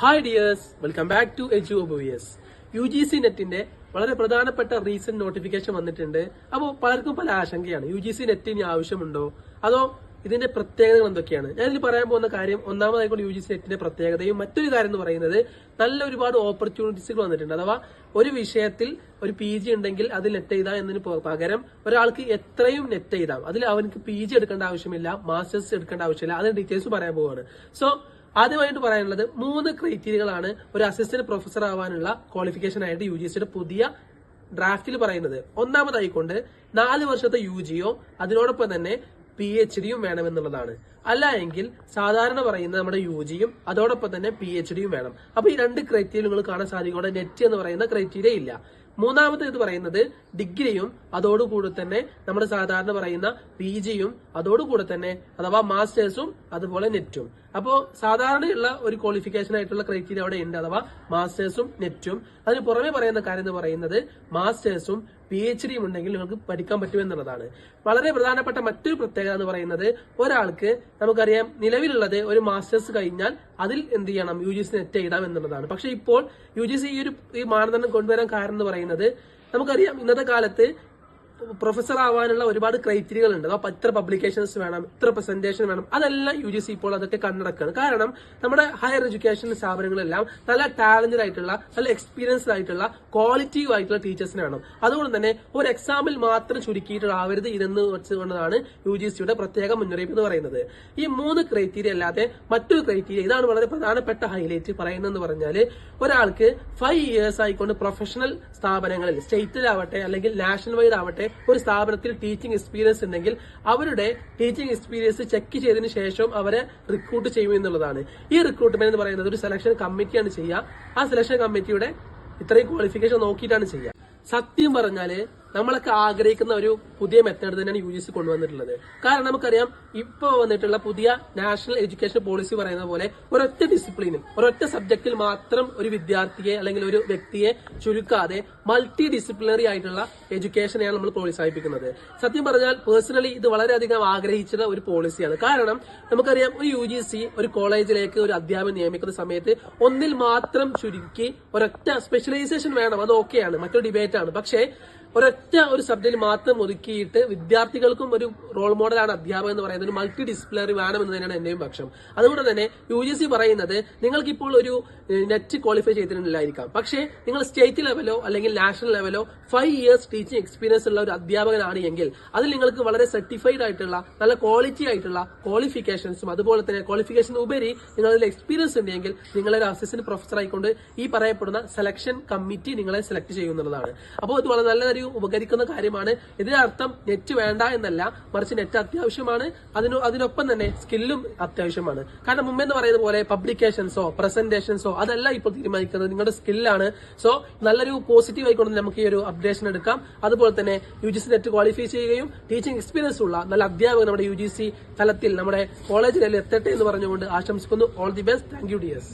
Hi dears welcome back to edu obvious U G C നെറ്റിന്റെ വളരെ പ്രധാനപ്പെട്ട recent notification വന്നിട്ടുണ്ട്. അപ്പോൾ പലർക്കും പല ആശങ്കയാണ്. യു ജി സി നെറ്റിന് ആവശ്യമുണ്ടോ? അതോ ഇതിന്റെ പ്രത്യേകതകൾ എന്തൊക്കെയാണ്? ഞാൻ ഇതിൽ പറയാൻ പോകുന്ന കാര്യം ഒന്നാമതായിക്കൊണ്ട് യു ജി സി നെറ്റിന്റെ പ്രത്യേകതയും മറ്റൊരു കാര്യം എന്ന് പറയുന്നത് നല്ല ഒരുപാട് ഓപ്പർച്യൂണിറ്റീസുകൾ വന്നിട്ടുണ്ട്. അഥവാ ഒരു വിഷയത്തിൽ ഒരു പി ജി ഉണ്ടെങ്കിൽ അത് നെറ്റ് എഴുതാം എന്നതിന് പകരം ഒരാൾക്ക് എത്രയും നെറ്റ് എഴുതാം അതിൽ അവനക്ക് പി ജി എടുക്കേണ്ട ആവശ്യമില്ല മാസ്റ്റേഴ്സ് എടുക്കേണ്ട ആവശ്യമില്ല. അതിന്റെ ഡീറ്റെയിൽസ് പറയാൻ പോവാണ്. സോ ആദ്യമായിട്ട് പറയാനുള്ളത് മൂന്ന് ക്രൈറ്റീരിയകളാണ് ഒരു അസിസ്റ്റന്റ് പ്രൊഫസർ ആവാനുള്ള ക്വാളിഫിക്കേഷൻ ആയിട്ട് യു ജി സിയുടെ പുതിയ ഡ്രാഫ്റ്റിൽ പറയുന്നത്. ഒന്നാമതായിക്കൊണ്ട് നാല് വർഷത്തെ യു ജിയോ അതിനോടൊപ്പം തന്നെ പി എച്ച് ഡിയും വേണമെന്നുള്ളതാണ്. അല്ല എങ്കിൽ സാധാരണ പറയുന്ന നമ്മുടെ യു ജിയും അതോടൊപ്പം തന്നെ പി എച്ച് ഡിയും വേണം. അപ്പൊ ഈ രണ്ട് ക്രൈറ്റീരിയ നിങ്ങൾ കാണാൻ സാധിക്കും. നെറ്റ് എന്ന് പറയുന്ന ക്രൈറ്റീരിയ ഇല്ല. മൂന്നാമത്തെ ഇത് പറയുന്നത് ഡിഗ്രിയും അതോടുകൂടി തന്നെ നമ്മുടെ സാധാരണ പറയുന്ന പി ജിയും അതോടുകൂടെ തന്നെ അഥവാ മാസ്റ്റേഴ്സും അതുപോലെ നെറ്റും അപ്പോ സാധാരണയുള്ള ഒരു ക്വാളിഫിക്കേഷൻ ആയിട്ടുള്ള ക്രൈറ്റീരിയ അവിടെ ഉണ്ട് അഥവാ മാസ്റ്റേഴ്സും നെറ്റും അതിന് പുറമെ പറയുന്ന കാര്യം എന്ന് പറയുന്നത് മാസ്റ്റേഴ്സും പി എച്ച് ഡിയും ഉണ്ടെങ്കിൽ നിങ്ങൾക്ക് പഠിക്കാൻ പറ്റുമെന്നുള്ളതാണ് വളരെ പ്രധാനപ്പെട്ട മറ്റൊരു പ്രത്യേകത എന്ന് പറയുന്നത് ഒരാൾക്ക് നമുക്കറിയാം നിലവിലുള്ളത് ഒരു മാസ്റ്റേഴ്സ് കഴിഞ്ഞാൽ അതിൽ എന്ത് ചെയ്യണം? യു ജി സി നെറ്റ് എഴുതാം എന്നുള്ളതാണ്. പക്ഷെ ഇപ്പോൾ യു ജി സി ഈ ഒരു ഈ മാനദണ്ഡം കൊണ്ടുവരാൻ കാരണം എന്ന് പറയുന്നത് നമുക്കറിയാം ഇന്നത്തെ കാലത്ത് പ്രൊഫസർ ആവാനുള്ള ഒരുപാട് ക്രൈറ്റീരിയകൾ ഉണ്ട് അപ്പൊ ഇത്ര പബ്ലിക്കേഷൻസ് വേണം ഇത്ര പ്രസന്റേഷൻ വേണം. അതെല്ലാം യു ജി സി ഇപ്പോൾ അതൊക്കെ കണ്ണടക്കാണ്. കാരണം നമ്മുടെ ഹയർ എഡ്യൂക്കേഷൻ സ്ഥാപനങ്ങളെല്ലാം നല്ല ടാലന്റഡ് ആയിട്ടുള്ള നല്ല എക്സ്പീരിയൻസ്ഡ് ആയിട്ടുള്ള ക്വാളിറ്റീവ് ആയിട്ടുള്ള ടീച്ചേഴ്സിന് വേണം. അതുകൊണ്ട് തന്നെ ഒരു എക്സാമിൽ മാത്രം ചുരുക്കിയിട്ടാവരുത് ഇതെന്ന് വെച്ചുകൊണ്ടതാണ് യു ജി സിയുടെ പ്രത്യേക മുന്നറിയിപ്പ് എന്ന് പറയുന്നത്. ഈ മൂന്ന് ക്രൈറ്റീരിയ അല്ലാതെ മറ്റൊരു ക്രൈറ്റീരിയ ഇതാണ് വളരെ പ്രധാനപ്പെട്ട ഹൈലൈറ്റ് പറയുന്നതെന്ന് പറഞ്ഞാൽ ഒരാൾക്ക് ഫൈവ് ഇയേഴ്സ് ആയിക്കൊണ്ട് പ്രൊഫഷണൽ സ്ഥാപനങ്ങളിൽ സ്റ്റേറ്റിലാവട്ടെ അല്ലെങ്കിൽ നാഷണൽ വൈഡ് ആവട്ടെ ഒരു സ്ഥാപനത്തിൽ ടീച്ചിങ് എക്സ്പീരിയൻസ് ഉണ്ടെങ്കിൽ അവരുടെ ടീച്ചിങ് എക്സ്പീരിയൻസ് ചെക്ക് ചെയ്തതിനു ശേഷം അവരെ റിക്രൂട്ട് ചെയ്യും എന്നുള്ളതാണ്. ഈ റിക്രൂട്ട്മെന്റ് എന്ന് പറയുന്നത് ഒരു സെലക്ഷൻ കമ്മിറ്റിയാണ് ചെയ്യുക. ആ സെലക്ഷൻ കമ്മിറ്റിയുടെ ഇത്രയും ക്വാളിഫിക്കേഷൻ നോക്കിയിട്ടാണ് ചെയ്യുക. സത്യം പറഞ്ഞാൽ നമ്മളൊക്കെ ആഗ്രഹിക്കുന്ന ഒരു പുതിയ മെത്തേഡ് തന്നെയാണ് യു ജി സി കൊണ്ടുവന്നിട്ടുള്ളത്. കാരണം നമുക്കറിയാം ഇപ്പൊ വന്നിട്ടുള്ള പുതിയ നാഷണൽ എഡ്യൂക്കേഷൻ പോളിസി പറയുന്ന പോലെ ഒരൊറ്റ ഡിസിപ്ലിനും ഒരൊറ്റ സബ്ജക്റ്റിൽ മാത്രം ഒരു വിദ്യാർത്ഥിയെ അല്ലെങ്കിൽ ഒരു വ്യക്തിയെ ചുരുക്കാതെ മൾട്ടി ഡിസിപ്ലിനറി ആയിട്ടുള്ള എഡ്യൂക്കേഷനെയാണ് നമ്മൾ പ്രോത്സാഹിപ്പിക്കുന്നത്. സത്യം പറഞ്ഞാൽ പേഴ്സണലി ഇത് വളരെയധികം ആഗ്രഹിച്ചിട്ടുള്ള ഒരു പോളിസിയാണ് കാരണം നമുക്കറിയാം ഒരു യു ജി സി ഒരു കോളേജിലേക്ക് ഒരു അധ്യാപകൻ നിയമിക്കുന്ന സമയത്ത് ഒന്നിൽ മാത്രം ചുരുക്കി ഒരൊറ്റ സ്പെഷ്യലൈസേഷൻ വേണം. അത് ഓക്കെയാണ് മറ്റൊരു ഡിബേറ്റ് ആണ്. പക്ഷേ ഒരൊറ്റ ഒരു സബ്ജക്റ്റിൽ മാത്രം ഒതുക്കിയിട്ട് വിദ്യാർത്ഥികൾക്കും ഒരു റോൾ മോഡലാണ് അധ്യാപകൻ എന്ന് പറയുന്നത്. ഒരു മൾട്ടി ഡിസിപ്ലിനറി വേണമെന്ന് തന്നെയാണ് എന്റെയും പക്ഷം. അതുകൊണ്ട് തന്നെ യു ജി സി പറയുന്നത് നിങ്ങൾക്കിപ്പോൾ ഒരു നെറ്റ് ക്വാളിഫൈ ചെയ്തിട്ടില്ലായിരിക്കാം പക്ഷേ നിങ്ങൾ സ്റ്റേറ്റ് ലെവലോ അല്ലെങ്കിൽ നാഷണൽ ലെവലോ ഫൈവ് ഇയേഴ്സ് ടീച്ചിങ് എക്സ്പീരിയൻസ് ഉള്ള ഒരു അധ്യാപകനാണ് എങ്കിൽ അതിൽ നിങ്ങൾക്ക് വളരെ സർട്ടിഫൈഡ് ആയിട്ടുള്ള നല്ല ക്വാളിറ്റി ആയിട്ടുള്ള ക്വാളിഫിക്കേഷൻസും അതുപോലെ തന്നെ ക്വാളിഫിക്കേഷൻ ഉപരി നിങ്ങളിൽ എക്സ്പീരിയൻസ് ഉണ്ടെങ്കിൽ നിങ്ങളൊരു അസിസ്റ്റന്റ് പ്രൊഫസർ ആയിക്കൊണ്ട് ഈ പറയപ്പെടുന്ന സെലക്ഷൻ കമ്മിറ്റി നിങ്ങളെ സെലക്ട് ചെയ്യുന്നതാണ് അപ്പോൾ ഇത് വളരെ നല്ലൊരു ഉപകരിക്കുന്ന കാര്യമാണ്. ഇതിനർത്ഥം നെറ്റ് വേണ്ട എന്നല്ല. മറിച്ച് നെറ്റ് അത്യാവശ്യമാണ്. അതിന് അതിനൊപ്പം തന്നെ സ്കില്ലും അത്യാവശ്യമാണ്. കാരണം മുമ്പ് എന്ന് പറയുന്ന പോലെ പബ്ലിക്കേഷൻസോ പ്രസന്റേഷൻസോ അതല്ല ഇപ്പോൾ തീരുമാനിക്കുന്നത്. നിങ്ങളുടെ സ്കില്ലാണ് സോ നല്ലൊരു പോസിറ്റീവ് ആയിക്കൊണ്ട് നമുക്ക് ഈ ഒരു അപ്ഡേഷൻ എടുക്കാം. അതുപോലെ തന്നെ U G C net qualify ചെയ്യുകയും ടീച്ചിങ് എക്സ്പീരിയൻസ് ഉള്ള നല്ല അധ്യാപകർ നമ്മുടെ യു ജി സി തലത്തിൽ നമ്മുടെ കോളേജിൽ എത്തട്ടെ എന്ന് പറഞ്ഞുകൊണ്ട് ആശംസിക്കുന്നു. All the best thank you dears